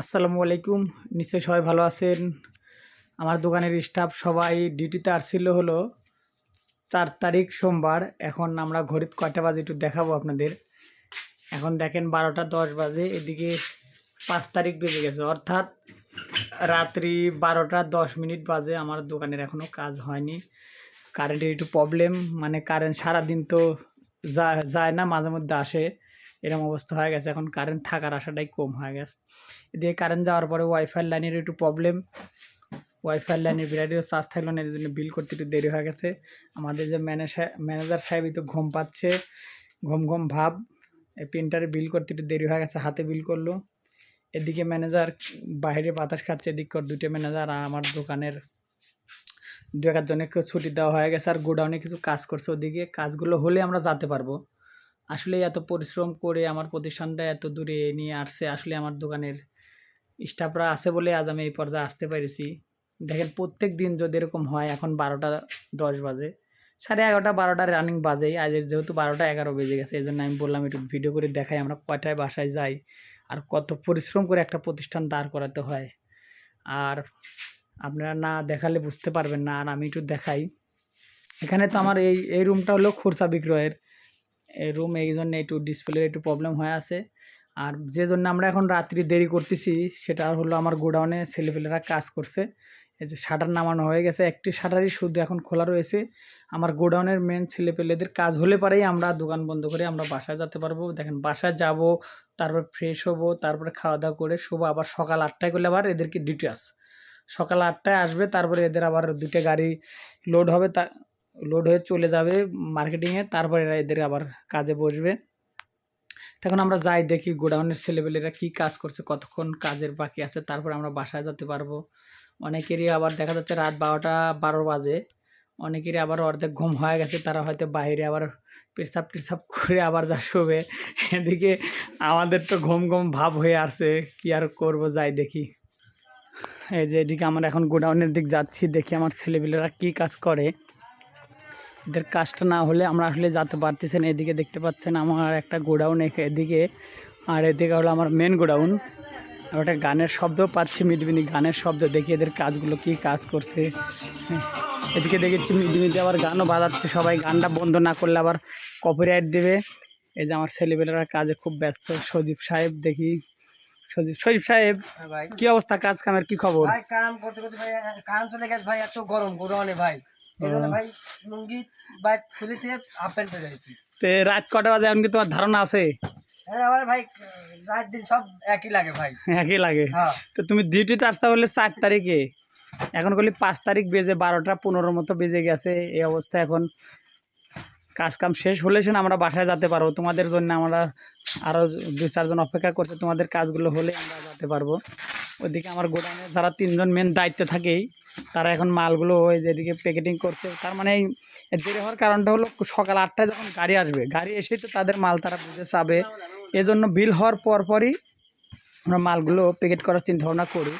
আসসালামু আলাইকুম। নিশ্চয়ই সবাই ভালো আছেন। আমার দোকানের স্টাফ সবাই ডিউটিতে আসছিল হলো চার তারিখ সোমবার। এখন আমরা ঘড়িত কয়টা বাজে একটু দেখাবো আপনাদের। এখন দেখেন বারোটা দশ বাজে, এদিকে পাঁচ তারিখ বেজে গেছে। অর্থাৎ রাত্রি বারোটা দশ মিনিট বাজে, আমার দোকানের এখনও কাজ হয়নি। কারেন্টের একটু প্রবলেম মানে কারেন্ট সারাদিন তো যায় না, মাঝে মধ্যে আসে। এরকম অবস্থা হয়ে গেছে। এখন কারেন্ট থাকার আশাটাই কম হয়ে গেছে। এদিকে কারেন্ট যাওয়ার পরে ওয়াইফাই লাইনের একটু প্রবলেম ওয়াইফাই লাইনের বিরাটিও চার্জ থাকল না, এর জন্য বিল করতে একটু দেরি হয়ে গেছে। আমাদের যে ম্যানেজার ম্যানেজার সাহেবই তো ঘুম পাচ্ছে, ঘুম ঘুম ভাব। এই প্রিন্টারে বিল করতে একটু দেরি হয়ে গেছে, হাতে বিল করল। এদিকে ম্যানেজার বাইরে বাতাস খাচ্ছে, এদিক কর দুটো ম্যানেজার আর আমার দোকানের দু একার জনকে ছুটি দেওয়া হয়ে গেছে আর গোডাউনে কিছু কাজ করছে ওদিকে। কাজগুলো হলে আমরা যেতে পারব। আসলে এত পরিশ্রম করে আমার প্রতিষ্ঠানটা এত দূরে নিয়ে আসছে, আসলে আমার দোকানের স্টাফরা আছে বলে আজ আমি এই পর্যায়ে আসতে পেরেছি। দেখেন প্রত্যেক দিন যদি এরকম হয়, এখন বারোটা দশ বাজে। সাড়ে এগারোটা, বারোটা রানিং বাজেই আজ যেহেতু বারোটা এগারো বেজে গেছে, এই জন্য আমি বললাম একটু ভিডিও করে দেখাই আমরা কয়টায় বাসায় যাই আর কত পরিশ্রম করে একটা প্রতিষ্ঠান দাঁড় করাতে হয়। আর আপনারা না দেখালে বুঝতে পারবেন না, আর আমি একটু দেখাই। এখানে তো আমার এই এই রুমটা হলো খুরসা বিক্রয়ের। রুম এই জন্য একটু ডিসপ্লের একটু প্রবলেম হয়ে আছে। আর যে জন্য আমরা এখন রাত্রি দেরি করতেছি, সেটা হলো আমার গোডাউনে ছেলেপেলেরা কাজ করছে। এই যে শাটার নামানো হয়ে গেছে, একটি শাটারই শুধু এখন খোলা রয়েছে। আমার গোডাউনের মেন ছেলেপেলেদের কাজ হলে পরেই আমরা দোকান বন্ধ করে আমরা বাসায় যেতে পারব। দেখেন, বাসায় যাব, তারপর ফ্রেশ হব, তারপরে খাওয়া দাওয়া করে শুভ আবার সকাল আটটায় করলে আবার এদেরকে ডিউটি আছে। সকাল আটটায় আসবে, তারপরে এদের আবার দুইটা গাড়ি লোড হবে, তা লোড হয়ে চলে যাবে মার্কেটিংয়ে তারপরে এরা এদের আবার কাজে বসবে। তখন আমরা যাই দেখি গোডাউনের ছেলেপেলেরা কী কাজ করছে, কতক্ষণ কাজের বাকি আছে, তারপর আমরা বাসায় যেতে পারব। অনেকেরই আবার দেখা যাচ্ছে রাত বারোটা বারো বাজে, অনেকেরই আবার অর্ধেক ঘুম হয়ে গেছে, তারা হয়তো বাইরে আবার পেশাব টেসাব করে আবার যা শোবে। এদিকে আমাদের তো ঘুম ঘুম ভাব হয়ে আসছে, কি আর করব, যাই দেখি। এই যে এদিকে আমরা এখন গোডাউনের দিক যাচ্ছি, দেখি আমার ছেলেপেলেরা কী কাজ করে। এদের কাজটা না হলে আমরা আসলে যেতে পারতেছি না এদিকে দেখতে পাচ্ছেন আমার একটা গোডাউন এদিকে আর এদিকে হলো আমার মেন গোডাউন। আর ওটা গানের শব্দ পাচ্ছি মিটমিনি গানের শব্দ দেখি এদের কাজগুলো কি কাজ করছে। এদিকে দেখেছি মিটমিটি আবার গানও বাজাচ্ছে সবাই গানটা বন্ধ না করলে আবার কপিরাইট দেবে। এই যে আমার ছেলেপেলেরা কাজে খুব ব্যস্ত সজীব সাহেব দেখি সজীব সজীব সাহেব হ্যাঁ কি অবস্থা কাজ কামের কি খবর? ভাই কাম করতে করতে ভাই কাম চলে গেছে ভাই এত গরম গরমে ভাই। ভাই লুঙ্গি বাইক খুলে হাফ প্যান্ট পরে গেছি। তে রাত কটা বাজে? এমনকি তোমার ধারণা আছে? হ্যাঁ আমার ভাই রাত দিন সব একই লাগে ভাই। একই লাগে? হ্যাঁ। তো তুমি ডিউটিতে আসতে হলে চার তারিখে? এখন করলে পাঁচ তারিখ বেজে বারোটা পনেরোর মতো বেজে গেছে। এই অবস্থা এখন। কাজ কাম শেষ হলে সে আমরা বাসায় যেতে পারব। তোমাদের জন্য আমরা আরও দু চারজন অপেক্ষা করছে। তোমাদের কাজগুলো হলে আমরা যেতে পারব। ওইদিকে আমার গোডাউনে যারা তিনজন মেন দায়িত্বে থাকেই তারা এখন মালগুলো ওই যেদিকে প্যাকেটিং করছে। তার মানে এই দেরি হওয়ার কারণটা হলো সকাল আটটায় যখন গাড়ি আসবে, গাড়ি এসেই তো তাদের মাল তারা বুঝে চাবে। এজন্য বিল হওয়ার পর পরই আমরা মালগুলো প্যাকেট করার চিন্তা ভাবনা করি।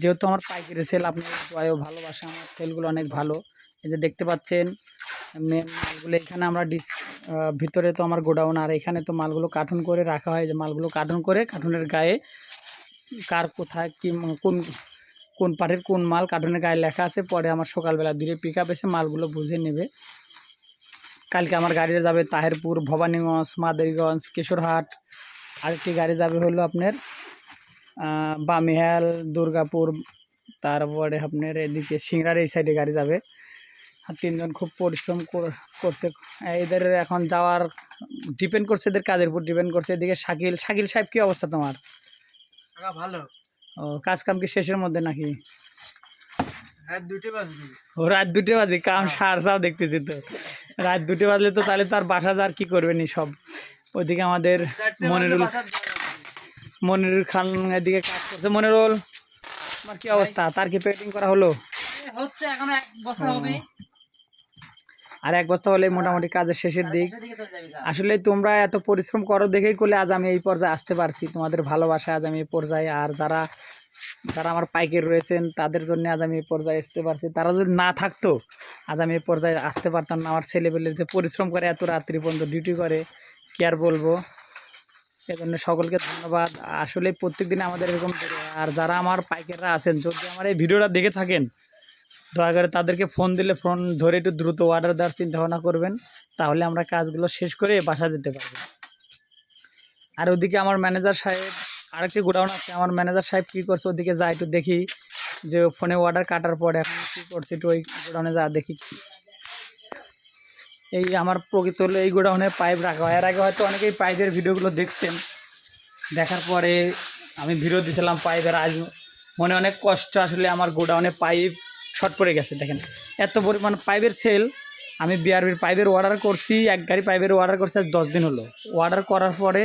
যেহেতু আমার পাইকারি সেল আপনার দয়াও ভালোবাসা, আমার সেলগুলো অনেক ভালো। এই যে দেখতে পাচ্ছেন মালগুলো এখানে আমরা ডিস ভিতরে তো আমার গোডাউন, আর এখানে তো মালগুলো কার্টুন করে রাখা হয়। যে মালগুলো কার্টুন করে কার্টুনের গায়ে কার কোথায় কি, কোন কোন পার্টের কোন মাল কার্টুনের গায়ে লেখা আছে, পরে আমার সকালবেলা দূরে পিক আপ এসে মালগুলো বুঝে নেবে। কালকে আমার গাড়িতে যাবে তাহেরপুর, ভবানীগঞ্জ, মাদারীগঞ্জ, কিশোরহাট। আরেকটি গাড়ি যাবে হলো আপনার বামিহাল, দুর্গাপুর, তারপরে আপনার এদিকে সিংড়ার এই সাইডে গাড়ি যাবে। আর তিনজন খুব পরিশ্রম কর- করছে। এদের এখন যাওয়ার ডিপেন্ড করছে, এদের কাজের উপর ডিপেন্ড করছে। এদিকে শাকিল শাকিল সাহেব কী অবস্থা তোমার? ভালো। ও কাজ কাম কি শেষের মধ্যে নাকি? হ্যাঁ দুটো বাজবে। ও রাত দুটো বাজে কাম সার সাও দেখতেছি তো। রাত দুটো বাজলে তো তাহলে তো আর বাসা যা আর কি করবেনি সব? ওইদিকে আমাদের মনিরুল মনিরুল খান এদিকে কাজ করছে। মনিরুল তোমার কি অবস্থা? তার কি পেটিং করা হলো? হচ্ছে এখন এক বছর হবে। আর এক বস্তা হলে মোটামুটি কাজের শেষের দিক। আসলে তোমরা এত পরিশ্রম করো দেখেই করলে আজ আমি এই পর্যায়ে আসতে পারছি। তোমাদের ভালোবাসা আজ আমি এই পর্যায়ে আর যারা যারা আমার পাইকারি রয়েছেন তাদের জন্য আজ আমি এই পর্যায়ে আসতে পারছি। তারা যদি না থাকতো আজ আমি এই পর্যায়ে আসতে পারতাম না। আমার ছেলেপেলের যে পরিশ্রম করে এত রাত্রি পর্যন্ত ডিউটি করে কি আর বলব? এজন্য সকলকে ধন্যবাদ। আসলে প্রত্যেকদিন আমাদের এরকম আর যারা আমার পাইকাররা আছেন যদি আমার এই ভিডিওটা দেখে থাকেন দয়া করে তাদেরকে ফোন দিলে ফোন ধরে একটু দ্রুত অর্ডার দেওয়ার চিন্তা ভাবনা করবেন, তাহলে আমরা কাজগুলো শেষ করে বাসা যেতে পারব। আর ওদিকে আমার ম্যানেজার সাহেব, আরেকটি গোডাউন আছে, আমার ম্যানেজার সাহেব কী করছে ওদিকে যা একটু দেখি, যে ফোনে অর্ডার কাটার পরে এখন কী করছে একটু ওই গোডাউনে যা দেখি। এই আমার প্রকৃত হলো এই গোডাউনে পাইপ রাখা হয়। এর আগে হয়তো অনেকেই পাইপের ভিডিওগুলো দেখছেন। দেখার পরে আমি ভিডিও দিয়েছিলাম পাইপের আজ মনে অনেক কষ্ট আসলে আমার গোডাউনে পাইপ শর্ট পড়ে গেছে, দেখেন। এত পরিমাণ পাইপের সেল আমি বিআরবির পাইপের অর্ডার করছি, এক গাড়ি পাইপের অর্ডার করছি আজ দশ দিন হলো। অর্ডার করার পরে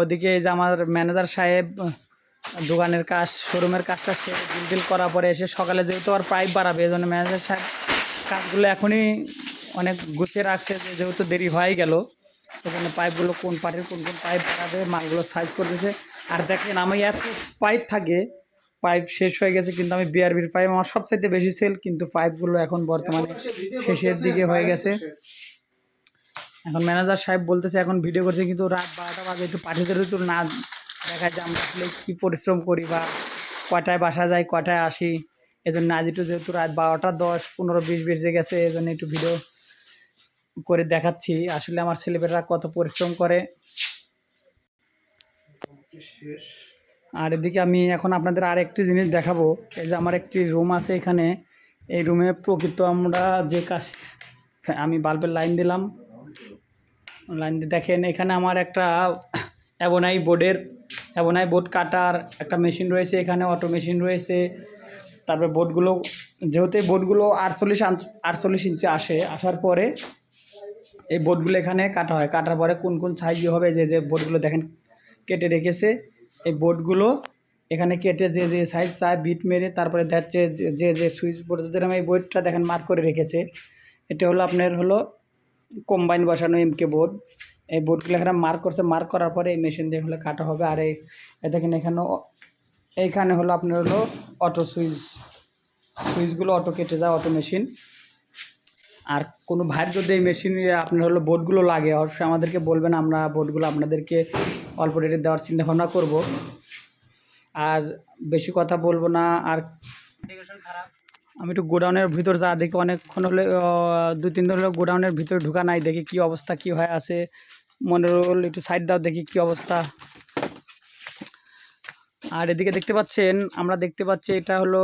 ওদিকে যে আমার ম্যানেজার সাহেব দোকানের কাজ শোরুমের কাজটা সে ডিল করার পরে এসে সকালে যেহেতু আর পাইপ বাড়াবে, এই জন্য ম্যানেজার সাহেব কাজগুলো এখনই অনেক গুছিয়ে রাখছে, যে যেহেতু দেরি হয়ে গেল ওখানে পাইপগুলো কোন পার্টির কোন কোন পাইপ বাড়াবে, মালগুলো সাইজ করতেছে। আর দেখেন, আমি এত পাইপ থাকে পাইপ শেষ হয়ে গেছে কিন্তু আমি বিআরবির পাইপ আমার সবচাইতে বেশি সেল কিন্তু পাইপগুলো এখন বর্তমানে শেষের দিকে হয়ে গেছে। এখন ম্যানেজার সাহেব বলতেছে এখন ভিডিও করছে কিন্তু রাত বারোটা বাজে একটু পাঠিয়ে তো না দেখা যায় আমরা আসলে কী পরিশ্রম করি বা কটায় বাসা যাই কটায় আসি। এজন্য আজ একটু যেহেতু রাত বারোটা দশ পনেরো বিশ বেজে গেছে এজন্য একটু ভিডিও করে দেখাচ্ছি। আসলে আমার ছেলেমেয়েরা কত পরিশ্রম করে। আর এদিকে আমি এখন আপনাদের আর একটি জিনিস দেখাবো। এই যে আমার একটি রুম আছে এখানে। এই রুমে প্রকৃত আমরা যে কাজ আমি বাল্বের লাইন দিলাম। লাইন দিয়ে দেখেন, এখানে আমার একটা অ্যাবোনাই বোর্ডের, অ্যাবোনাই বোর্ড কাটার একটা মেশিন রয়েছে এখানে, অটো মেশিন রয়েছে। তারপরে বোর্ডগুলো, যেহেতু বোর্ডগুলো আটচল্লিশ আটচল্লিশ ইঞ্চি আসে, আসার পরে এই বোর্ডগুলো এখানে কাটা হয়। কাটার পরে কোন কোন সাইজ হবে, যে যে বোর্ডগুলো দেখেন, কেটে রেখেছে। এই বোর্ডগুলো এখানে কেটে যে যে সাইজ চায় বিট মেরে তারপরে দেখছে যে- যে সুইচ বোর্ড যেরকম এই বোর্ডটা দেখেন মার্ক করে রেখেছে। এটা হলো আপনার হলো কম্বাইন বসানো এমকে বোর্ড এই বোর্ডগুলো এখানে মার্ক করছে। মার্ক করার পরে এই মেশিন দিয়ে হলে কাটা হবে। আর এই দেখেন এখানে এইখানে হলো আপনার হলো অটো সুইচ সুইচগুলো অটো কেটে যায় অটো মেশিন আর কোনো ভাইয়ের যদি এই মেশিন আপনার হলো বোর্ডগুলো লাগে, অবশ্যই আমাদেরকে বলবেন, আমরা বোর্ডগুলো আপনাদেরকে অল্প রেটে দেওয়ার চিন্তা ভাবনা করব। আর বেশি কথা বলব না, আর আমি একটু গোডাউনের ভিতর যা দেখি, অনেকক্ষণ হলে দুই, তিন দিন হলে গোডাউনের ভিতরে ঢুকা নাই, দেখি কি অবস্থা, কি হয় আছে। মনে হল একটু সাইড দাও, দেখি কি অবস্থা। আর এদিকে দেখতে পাচ্ছেন, আমরা দেখতে পাচ্ছি এটা হলো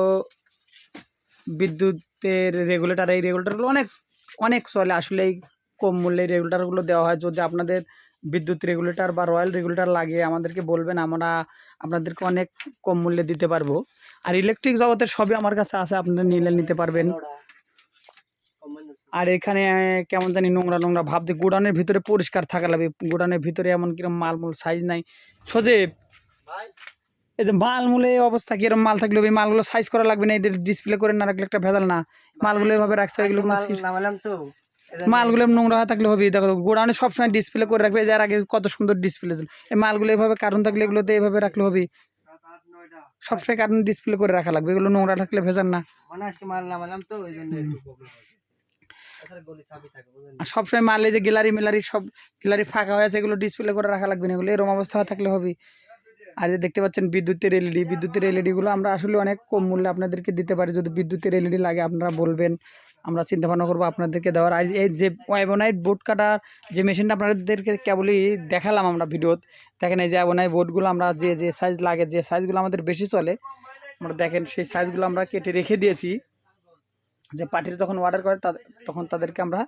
বিদ্যুতের রেগুলেটর এই রেগুলেটরগুলো অনেক অনেক চলে আসলে এই কম মূল্যে রেগুলেটরগুলো দেওয়া হয়। যদি আপনাদের বিদ্যুৎ রেগুলেটর বা রয়্যাল রেগুলেটর লাগে, আমাদেরকে বলবেন, আমরা আপনাদেরকে অনেক কম মূল্যে দিতে পারব। আর ইলেকট্রিক জগতের সবই আমার কাছে আছে, আপনারা নিলে নিতে পারবেন। আর এখানে কেমন জানি নোংরা নোংরা ভাব দিয়ে গোডাউনের ভিতরে পরিষ্কার থাকা লাগবে গোডাউনের ভিতরে এমন কিরম মালমূল সাইজ নাই। সজীব! ভাই এই যে মালমূলে এই অবস্থা কিরম মাল থাকলে এই মালগুলো সাইজ করা লাগবে না এদের ডিসপ্লে করে না রাখলে একটা ভেজাল না। মালগুলো এভাবে রাখছে এগুলো মাল মালগুলো নোংরা হয়ে থাকলে হবে দেখো গোডাউনে সবসময় ডিসপ্লে করে রাখবে যার আগে কত সুন্দর ডিসপ্লে ছিল। এই মালগুলো এভাবে কারণ থাকলে এগুলোতে এভাবে রাখলে হবে সবসময় কারণ ডিসপ্লে করে রাখা লাগবে এগুলো নোংরা থাকলে ভেজাল না। মানে মাল ওই সবসময় মালে যে গ্যালারি মেলারি সব গ্যালারি ফাঁকা হয়ে আছে এগুলো ডিসপ্লে করে রাখা লাগবে না এগুলো এরকম অবস্থা থাকলে হবে আর যে দেখতে পাচ্ছেন বিদ্যুতের এলইডি, বিদ্যুতের এলইডিগুলো আমরা আসলে অনেক কম মূল্যে আপনাদেরকে দিতে পারি। যদি বিদ্যুতের এলইডি লাগে আপনারা বলবেন, আমরা চিন্তা ভাবনা করব আপনাদেরকে দেওয়ার। আর এই যে অ্যাবোনাইট বোর্ড কাটার যে মেশিনটা আপনাদেরকে কেবলই দেখালাম আমরা ভিডিওত, দেখেন এই যে অ্যাবোনাইট বোর্ডগুলো আমরা যে যে সাইজ লাগে, যে সাইজগুলো আমাদের বেশি চলে, আমরা দেখেন সেই সাইজগুলো আমরা কেটে রেখে দিয়েছি। যে পার্টির যখন অর্ডার করে তখন তাদেরকে আমরা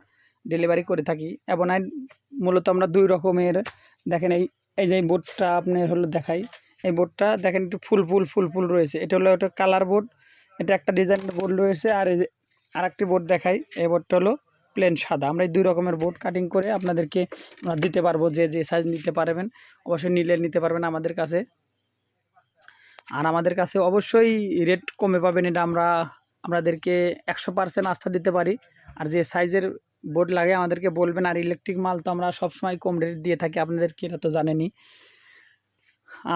ডেলিভারি করে থাকি। অ্যাবোনাইট মূলত আমরা দুই রকমের, দেখেন এই এই যে এই বোর্ডটা আপনার হলো দেখাই। এই বোর্ডটা দেখেন একটু ফুল ফুল ফুল ফুল রয়েছে। এটা হলো একটা কালার বোর্ড। এটা একটা ডিজাইনের বোর্ড রয়েছে। আর এই যে আর একটি বোর্ড দেখাই। এই বোর্ডটা হলো প্লেন সাদা। আমরা এই দুই রকমের বোর্ড কাটিং করে আপনাদেরকে আমরা দিতে পারব যে যে সাইজ নিতে পারবেন। অবশ্যই নিলে নিতে পারবেন আমাদের কাছে। আর আমাদের কাছে অবশ্যই রেট কমে পাবেন। এটা আমরা, আমাদেরকে একশো পার্সেন্ট আস্থা দিতে পারি। আর যে সাইজের বোর্ড লাগে, আমাদেরকে বলবেন। আর ইলেকট্রিক মাল তো আমরা সবসময় কম রেট দিয়ে থাকি আপনাদেরকে এটা তো জানেনই।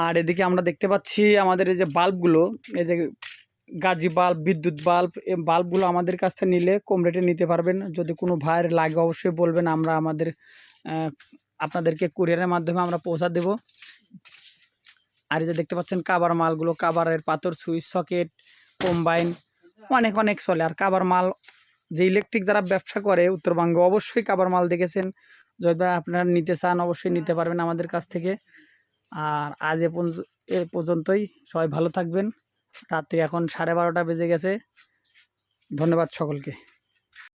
আর এদিকে আমরা দেখতে পাচ্ছি আমাদের এই যে বাল্বগুলো, এই যে গাজি বাল্ব, বিদ্যুৎ বাল্ব এই বাল্বগুলো আমাদের কাছ থেকে নিলে কম রেটে নিতে পারবেন। যদি কোনো ভাইয়ের লাগে অবশ্যই বলবেন, আমরা আমাদের আপনাদেরকে কুরিয়ারের মাধ্যমে আমরা পৌঁছা দেব। আর এই যে দেখতে পাচ্ছেন কাবার মালগুলো কাবারের পাথর সুইচ সকেট কম্বাইন অনেক অনেক চলে। আর কাবার মাল যে ইলেকট্রিক যারা ব্যবসা করে উত্তরবঙ্গে অবশ্যই কাবার মাল দেখেছেন। যদি আপনারা নিতে চান, অবশ্যই নিতে পারবেন আমাদের কাছ থেকে। আর আজ এ পর্যন্ত, এ পর্যন্তই, সবাই ভালো থাকবেন। রাত্রি এখন সাড়ে বারোটা বেজে গেছে। ধন্যবাদ সকলকে।